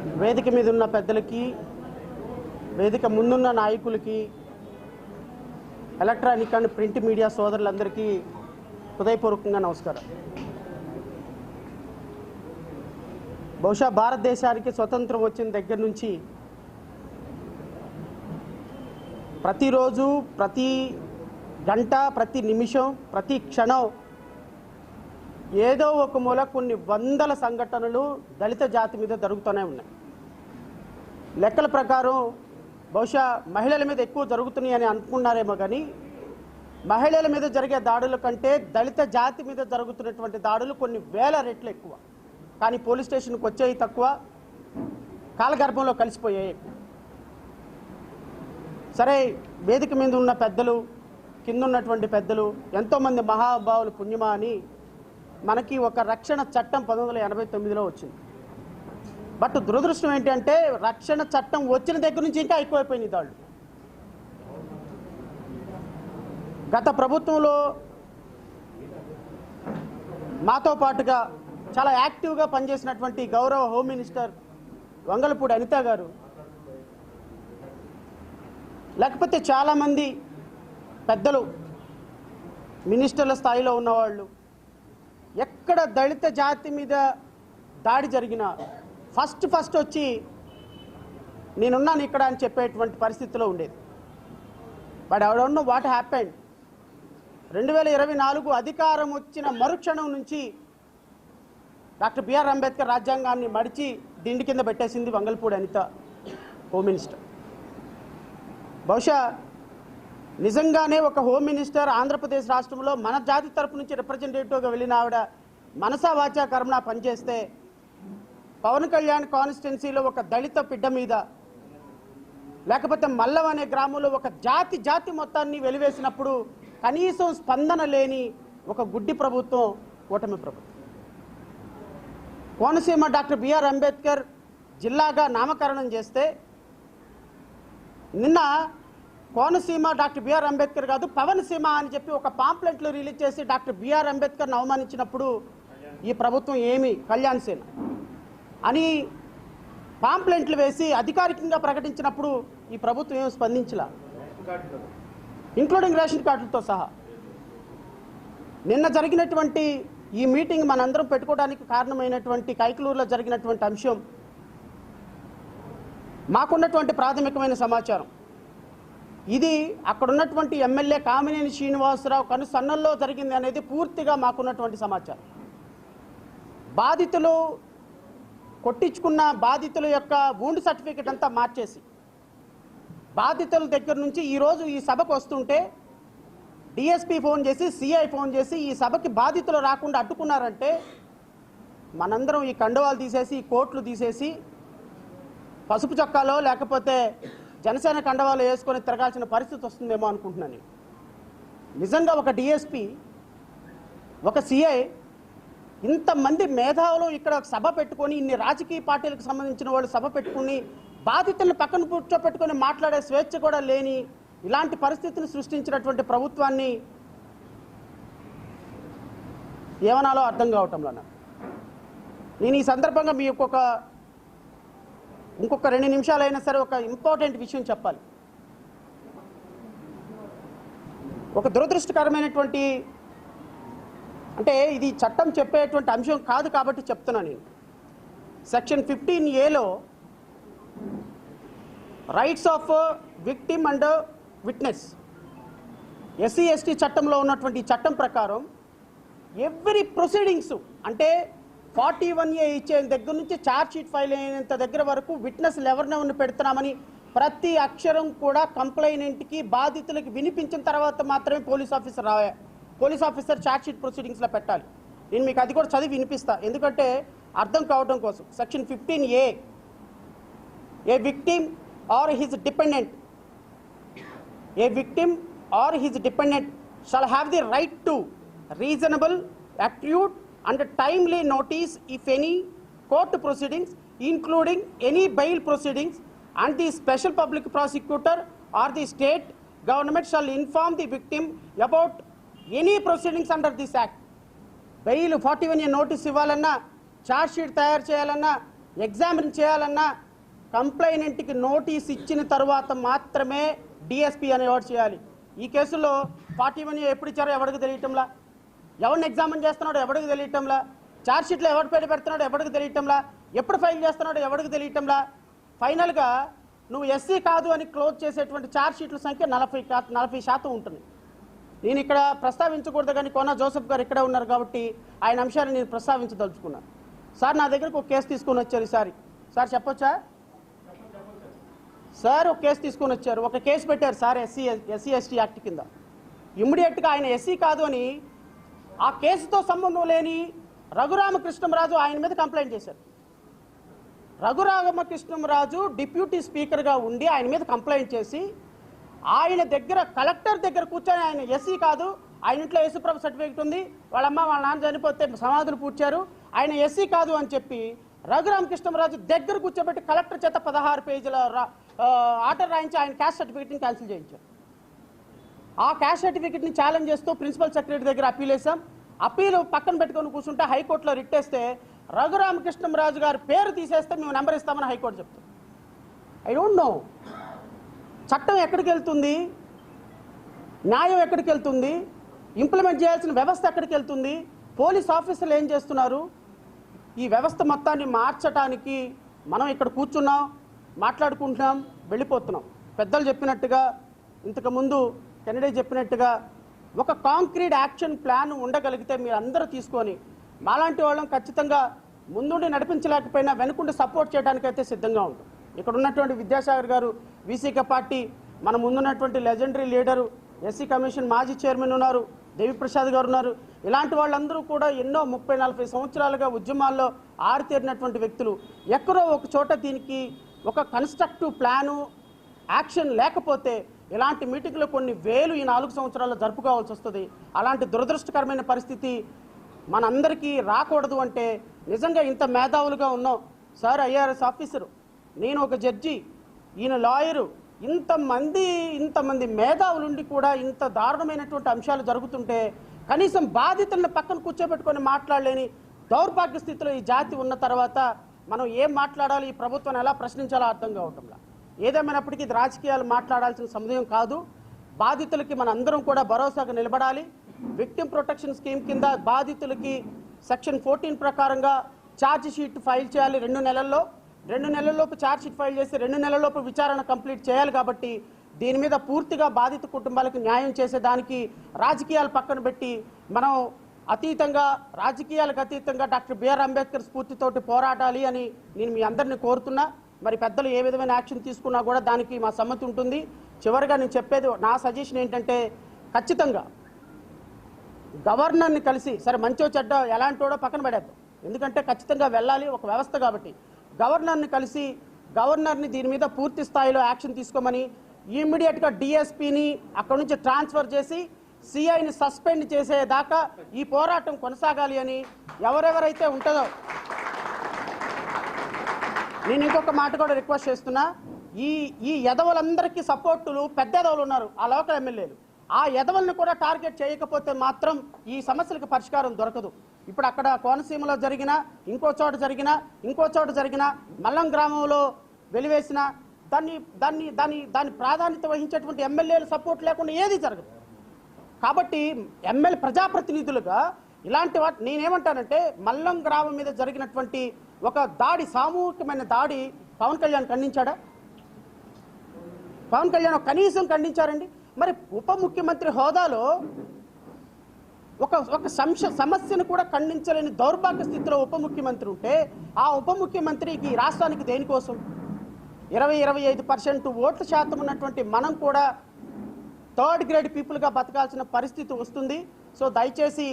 వేదిక మీద ఉన్న పెద్దలకి వేదిక ముందున్న నాయకులకి ఎలక్ట్రానిక్ అండ్ ప్రింట్ మీడియా సోదరులందరికీ హృదయపూర్వకంగా నమస్కారం. బహుశా భారతదేశానికి స్వతంత్రం వచ్చిన దగ్గర నుంచి ప్రతిరోజు ప్రతి గంట ప్రతి నిమిషం ప్రతి క్షణం ఏదో ఒక మూల కొన్ని వందల సంఘటనలు దళిత జాతి మీద జరుగుతూనే ఉన్నాయి. లెక్కల ప్రకారం బహుశా మహిళల మీద ఎక్కువ జరుగుతున్నాయి అని అనుకున్నారేమో కానీ మహిళల మీద జరిగే దాడుల కంటే దళిత జాతి మీద జరుగుతున్నటువంటి దాడులు కొన్ని వేల రెట్లు ఎక్కువ. కానీ పోలీస్ స్టేషన్కి వచ్చేవి తక్కువ కాలగర్భంలో కలిసిపోయాయి సరే వేదిక మీద ఉన్న పెద్దలు కింద ఉన్నటువంటి పెద్దలు ఎంతోమంది మహాభావులు పుణ్యమా అని మనకి ఒక రక్షణ చట్టం పంతొమ్మిది వందల ఎనభై తొమ్మిదిలో వచ్చింది. బట్ దురదృష్టం ఏంటంటే రక్షణ చట్టం వచ్చిన దగ్గర నుంచి ఇంకా ఎక్కువైపోయినాయి దాళ్ళు. గత ప్రభుత్వంలో మాతో పాటుగా చాలా యాక్టివ్గా పనిచేసినటువంటి గౌరవ హోమ్ మినిస్టర్ వంగలపూడి అనిత గారు లేకపోతే చాలామంది పెద్దలు మినిస్టర్ల స్థాయిలో ఉన్నవాళ్ళు ఎక్కడ దళిత జాతి మీద దాడి జరిగినా ఫస్ట్ ఫస్ట్ వచ్చి నేనున్నాను ఇక్కడ అని చెప్పేటువంటి పరిస్థితిలో ఉండేది. But I don't know what happened రెండు వేల ఇరవై నాలుగు అధికారం వచ్చిన మరుక్షణం నుంచి డాక్టర్ బిఆర్ అంబేద్కర్ రాజ్యాంగాన్ని మడిచి దిండి కింద పెట్టేసింది వంగల్పూడి అనిత హోమ్ మినిస్టర్. బహుశా నిజంగానే ఒక హోమ్ మినిస్టర్ ఆంధ్రప్రదేశ్ రాష్ట్రంలో మన జాతి తరపు నుంచి రిప్రజెంటేటివ్గా వెళ్ళిన ఆవిడ మనసా వాచా కర్మణ పనిచేస్తే పవన్ కళ్యాణ్ కాన్స్టిట్యున్సీలో ఒక దళిత బిడ్డ మీద లేకపోతే మల్లం అనే గ్రామంలో ఒక జాతి జాతి మొత్తాన్ని వెలివేసినప్పుడు కనీసం స్పందన లేని ఒక గుడ్డి ప్రభుత్వం కూటమి ప్రభుత్వం. కోనసీమ డాక్టర్ బిఆర్ అంబేద్కర్ జిల్లాగా నామకరణం చేస్తే నిన్న కోనసీమ డాక్టర్ బిఆర్ అంబేద్కర్ కాదు పవన్ సీమ అని చెప్పి ఒక పాంప్లెట్లు రిలీజ్ చేసి డాక్టర్ బిఆర్ అంబేద్కర్ని అవమానించినప్పుడు ఈ ప్రభుత్వం ఏమి కళ్యాణ్ సేన అని పాంప్లెంట్లు వేసి అధికారికంగా ప్రకటించినప్పుడు ఈ ప్రభుత్వం ఏం స్పందించలా? ఇంక్లూడింగ్ రేషన్ కార్డులతో సహా. నిన్న జరిగినటువంటి ఈ మీటింగ్ మనందరం పెట్టుకోవడానికి కారణమైనటువంటి కైకలూరులో జరిగినటువంటి అంశం మాకున్నటువంటి ప్రాథమికమైన సమాచారం. ఇది అక్కడ ఉన్నటువంటి ఎమ్మెల్యే కామినేని శ్రీనివాసరావు కను సన్నల్లో జరిగింది అనేది పూర్తిగా మాకున్నటువంటి సమాచారం. బాధితులు కొట్టించుకున్న బాధితుల యొక్క వూండ్ సర్టిఫికెట్ అంతా మార్చేసి బాధితుల దగ్గర నుంచి ఈరోజు ఈ సభకు వస్తుంటే డిఎస్పీ ఫోన్ చేసి సిఐ ఫోన్ చేసి ఈ సభకి బాధితులు రాకుండా అడ్డుకున్నారంటే మనందరం ఈ కండువాలు తీసేసి ఈ కోట్లు తీసేసి పసుపు చొక్కాలో లేకపోతే జనసేన కండవాలు వేసుకొని తిరగాల్సిన పరిస్థితి వస్తుందేమో అనుకుంటున్నాను నిజంగా ఒక డిఎస్పి ఒక సిఐ ఇంతమంది మేధావులు ఇక్కడ ఒక సభ పెట్టుకొని ఇన్ని రాజకీయ పార్టీలకు సంబంధించిన వాళ్ళు సభ పెట్టుకుని బాధితులను పక్కన కూర్చోపెట్టుకొని మాట్లాడే స్వేచ్ఛ కూడా లేని ఇలాంటి పరిస్థితిని సృష్టించినటువంటి ప్రభుత్వాన్ని ఏమనాలో అర్థం కావటంలో నాకు నేను ఈ సందర్భంగా మీ యొక్క ఇంకొక రెండు నిమిషాలైనా సరే ఒక ఇంపార్టెంట్ విషయం చెప్పాలి. ఒక దురదృష్టకరమైనటువంటి అంటే ఇది చట్టం చెప్పేటువంటి అంశం కాదు కాబట్టి చెప్తున్నాను నేను. సెక్షన్ ఫిఫ్టీన్ ఏలో rights of victim and witness SC ST చట్టంలో ఉన్నటువంటి చట్టం ప్రకారం ఎవ్రీ ప్రొసీడింగ్స్ అంటే ఫార్టీ వన్ ఏ ఇచ్చే దగ్గర నుంచి ఛార్జ్ షీట్ ఫైల్ అయినంత దగ్గర వరకు విట్నెస్లు ఎవరినెవరిని పెడుతున్నామని ప్రతి అక్షరం కూడా కంప్లైనెంట్కి బాధితులకి వినిపించిన తర్వాత మాత్రమే పోలీస్ ఆఫీసర్ రా పోలీస్ ఆఫీసర్ ఛార్జ్ షీట్ ప్రొసీడింగ్స్లో పెట్టాలి. నేను మీకు అది కూడా చదివి వినిపిస్తా. ఎందుకంటే అర్థం కావడం కోసం. Section fifteen A A victim or his dependent a victim or his dependent shall have the right to reasonable acute and timely notice if any court proceedings, including any bail proceedings, and the special public prosecutor or the state government shall inform the victim about any proceedings under this act. Bail forty one notice ఇవ్వాలన్నా charge sheet తయారు చేయాలన్నా examine చేయాలన్నా కంప్లైనెంట్కి notice ఇచ్చిన తర్వాత మాత్రమే DSP అనేవాడు చేయాలి ఈ కేసులో ఫార్టీ వన్ ఎప్పుడు ఇచ్చారో ఎవరికి తెలియటంలా ఎవరిని ఎగ్జామిన్ చేస్తున్నాడో ఎవరికి తెలియటంలా? ఛార్జ్షీట్లో ఎవరి పేరు పెడుతున్నాడో ఎవరికి తెలియటంలా? ఎప్పుడు ఫైల్ చేస్తున్నాడో ఎవరికి తెలియటంలా? ఫైనల్గా నువ్వు ఎస్సీ కాదు అని క్లోజ్ చేసేటువంటి ఛార్జ్షీట్ల సంఖ్య నలభై నలభై శాతం ఉంటుంది. నేను ఇక్కడ ప్రస్తావించకూడదు కానీ కొన జోసెఫ్ గారు ఇక్కడే ఉన్నారు కాబట్టి ఆయన అంశాన్ని నేను ప్రస్తావించదలుచుకున్నాను సార్ నా దగ్గరకు ఒక కేసు తీసుకొని వచ్చారు ఈసారి సార్. చెప్పొచ్చా? సార్ ఒక కేసు తీసుకొని వచ్చారు. ఒక కేసు పెట్టారు sir SC SC ST act కింద. ఇమ్మీడియట్గా ఆయన ఎస్సీ కాదు అని ఆ కేసుతో సంబంధం లేని రఘురామకృష్ణంరాజు ఆయన మీద కంప్లైంట్ చేశారు. రఘురామకృష్ణంరాజు డిప్యూటీ స్పీకర్గా ఉండి ఆయన మీద కంప్లైంట్ చేసి ఆయన దగ్గర కలెక్టర్ దగ్గర కూర్చొని ఆయన ఎస్సీ కాదు ఆయన ఇంట్లో యేసుప్రభు సర్టిఫికేట్ ఉంది వాళ్ళమ్మ వాళ్ళ నాన్న చనిపోతే సమాధులు పూడ్చారు ఆయన ఎస్సీ కాదు అని చెప్పి రఘురామకృష్ణరాజు దగ్గర కూర్చోబెట్టి కలెక్టర్ చేత పదహారు పేజీల రా- ఆర్డర్ రాయించి ఆయన క్యాస్ట్ సర్టిఫికేట్ని క్యాన్సిల్ చేయించారు. ఆ క్యాస్ట్ సర్టిఫికేట్ని ఛాలెంజ్ చేస్తూ ప్రిన్సిపల్ సెక్రటరీ దగ్గర అప్పీల్ వేసాం అప్పీలు పక్కన పెట్టుకొని కూర్చుంటే హైకోర్టులో రిట్టేస్తే రఘురామకృష్ణరాజు గారి పేరు తీసేస్తే మేము నెంబర్ ఇస్తామని హైకోర్టు చెప్తాం ఐ డోంట్ నో చట్టం ఎక్కడికి వెళ్తుంది? న్యాయం ఎక్కడికి వెళ్తుంది? ఇంప్లిమెంట్ చేయాల్సిన వ్యవస్థ ఎక్కడికి వెళ్తుంది? పోలీస్ ఆఫీసర్లు ఏం చేస్తున్నారు? ఈ వ్యవస్థ మొత్తాన్ని మార్చడానికి మనం ఇక్కడ కూర్చున్నాం మాట్లాడుకుంటున్నాం వెళ్ళిపోతున్నాం. పెద్దలు చెప్పినట్టుగా ఇంతకుముందు కెనడే చెప్పినట్టుగా ఒక కాంక్రీట్ యాక్షన్ ప్లాన్ ఉండగలిగితే మీరు అందరూ తీసుకొని మాలాంటి వాళ్ళం ఖచ్చితంగా ముందుండి నడిపించలేకపోయినా వెనుకుండి సపోర్ట్ చేయడానికైతే సిద్ధంగా ఉంటాం. ఇక్కడ ఉన్నటువంటి విద్యాసాగర్ గారు వీసీక పార్టీ మన ముందున్నటువంటి లెజెండరీ లీడరు ఎస్సీ కమిషన్ మాజీ చైర్మన్ ఉన్నారు దేవిప్రసాద్ గారు ఉన్నారు. ఇలాంటి వాళ్ళందరూ కూడా ఎన్నో ముప్పై నలభై సంవత్సరాలుగా ఉద్యమాల్లో ఆరితేరినటువంటి వ్యక్తులు. ఎక్కడో ఒక చోట దీనికి ఒక కన్స్ట్రక్టివ్ ప్లాను యాక్షన్ లేకపోతే ఇలాంటి మీటింగ్లు కొన్ని వేలు ఈ నాలుగు సంవత్సరాల్లో జరుపుకోవాల్సి వస్తుంది. అలాంటి దురదృష్టకరమైన పరిస్థితి మనందరికీ రాకూడదు అంటే నిజంగా ఇంత మేధావులుగా ఉన్నాం. సార్ ఐఆర్ఎస్ ఆఫీసరు నేను ఒక జడ్జి ఈయన లాయరు ఇంతమంది ఇంతమంది మేధావులుండి కూడా ఇంత దారుణమైనటువంటి అంశాలు జరుగుతుంటే కనీసం బాధితులను పక్కన కూర్చోబెట్టుకొని మాట్లాడలేని దౌర్భాగ్య స్థితిలో ఈ జాతి ఉన్న తర్వాత మనం ఏం మాట్లాడాలి ఈ ప్రభుత్వాన్ని ఎలా ప్రశ్నించాలో అర్థం కావటంలా. ఏదేమైనప్పటికీ ఇది రాజకీయాలు మాట్లాడాల్సిన సమయం కాదు. బాధితులకి మన అందరం కూడా భరోసాగా నిలబడాలి. విక్టిమ్ ప్రొటెక్షన్ స్కీమ్ కింద బాధితులకి సెక్షన్ ఫోర్టీన్ ప్రకారంగా ఛార్జ్ షీట్ ఫైల్ చేయాలి రెండు నెలల్లో. రెండు నెలల్లోపు ఛార్జ్ షీట్ ఫైల్ చేసి రెండు నెలల్లోపు విచారణ కంప్లీట్ చేయాలి కాబట్టి దీని మీద పూర్తిగా బాధిత కుటుంబాలకు న్యాయం చేసేదానికి రాజకీయాలు పక్కన పెట్టి మనం అతీతంగా రాజకీయాలకు అతీతంగా డాక్టర్ బిఆర్ అంబేద్కర్ స్ఫూర్తితోటి పోరాడాలి అని నేను మీ అందరిని కోరుతున్నా. మరి పెద్దలు ఏ విధమైన యాక్షన్ తీసుకున్నా కూడా దానికి మా సమ్మతి ఉంటుంది. చివరిగా నేను చెప్పేది నా సజెషన్ ఏంటంటే ఖచ్చితంగా గవర్నర్ని కలిసి సరే మంచో చెడ్డ ఎలాంటోడో పక్కన పడేద్దాం. ఎందుకంటే ఖచ్చితంగా వెళ్ళాలి ఒక వ్యవస్థ కాబట్టి. గవర్నర్ని కలిసి గవర్నర్ని దీని మీద పూర్తి స్థాయిలో యాక్షన్ తీసుకోమని ఇమ్మీడియట్గా డిఎస్పీని అక్కడ నుంచి ట్రాన్స్ఫర్ చేసి సిఐని సస్పెండ్ చేసేదాకా ఈ పోరాటం కొనసాగాలి అని ఎవరెవరైతే ఉంటుందో నేను ఇంకొక మాట కూడా రిక్వెస్ట్ చేస్తున్నా. ఈ ఈ ఎదవలందరికీ సపోర్టులు పెద్ద ఎదవలు ఉన్నారు ఆ లోకల్ ఎమ్మెల్యేలు. ఆ ఎదవలను కూడా టార్గెట్ చేయకపోతే మాత్రం ఈ సమస్యలకు పరిష్కారం దొరకదు. ఇప్పుడు అక్కడ కోనసీమలో జరిగిన ఇంకో చోట జరిగిన ఇంకో చోట జరిగిన మల్లం గ్రామంలో వెలివేసిన దాన్ని దాన్ని దాని దాని ప్రాధాన్యత వహించేటువంటి ఎమ్మెల్యేలు సపోర్ట్ లేకుండా ఏది జరగదు. కాబట్టి ఎమ్మెల్యే ప్రజాప్రతినిధులుగా ఇలాంటి వాటి నేనేమంటానంటే మల్లం గ్రామం మీద జరిగినటువంటి ఒక దాడి సామూహికమైన దాడి పవన్ కళ్యాణ్ ఖండించాడా? పవన్ కళ్యాణ్ కనీసం ఖండించారండి. మరి ఉప ముఖ్యమంత్రి హోదాలో ఒక ఒక సంశ సమస్యను కూడా ఖండించలేని దౌర్భాగ్య స్థితిలో ఉప ముఖ్యమంత్రి ఉంటే ఆ ఉప ముఖ్యమంత్రికి రాష్ట్రానికి దేనికోసం ఇరవై ఇరవై ఐదు పర్సెంట్ ఓట్ల శాతం ఉన్నటువంటి మనం కూడా థర్డ్ గ్రేడ్ పీపుల్గా బతకాల్సిన పరిస్థితి వస్తుంది. సో దయచేసి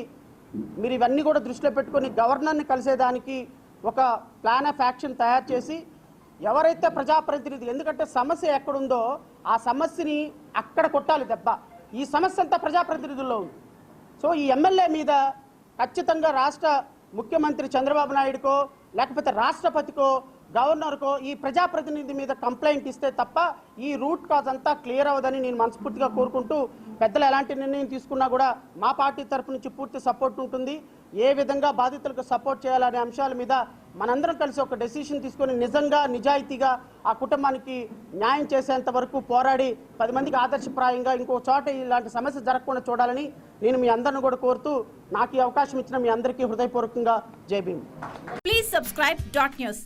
మీరు ఇవన్నీ కూడా దృష్టిలో పెట్టుకొని గవర్నర్ని కలిసేదానికి ఒక ప్లాన్ ఆఫ్ యాక్షన్ తయారు చేసి ఎవరైతే ప్రజాప్రతినిధి ఎందుకంటే సమస్య ఎక్కడుందో ఆ సమస్యని అక్కడ కొట్టాలి దెబ్బ. ఈ సమస్య అంతా ప్రజాప్రతినిధుల్లో ఉంది. సో ఈ ఎమ్మెల్యే మీద ఖచ్చితంగా రాష్ట్ర ముఖ్యమంత్రి చంద్రబాబు నాయుడుకో లేకపోతే రాష్ట్రపతికో గవర్నర్కో ఈ ప్రజాప్రతినిధి మీద కంప్లైంట్ ఇస్తే తప్ప ఈ రూట్ కాజ్ అంతా క్లియర్ అవ్వదని నేను మనస్ఫూర్తిగా కోరుకుంటూ పెద్దలు ఎలాంటి నిర్ణయం తీసుకున్నా కూడా మా పార్టీ తరఫు నుంచి పూర్తి సపోర్ట్ ఉంటుంది. ఏ విధంగా బాధితులకు సపోర్ట్ చేయాలనే అంశాల మీద మనందరం కలిసి ఒక డెసిషన్ తీసుకొని నిజంగా నిజాయితీగా ఆ కుటుంబానికి న్యాయం చేసేంత వరకు పోరాడి పది మందికి ఆదర్శప్రాయంగా ఇంకో చోట ఇలాంటి సమస్య జరగకుండా చూడాలని నేను మీ అందరిని కూడా కోరుతూ నాకు ఈ అవకాశం ఇచ్చిన మీ అందరికీ హృదయపూర్వకంగా జై Bhim. Please subscribe dot news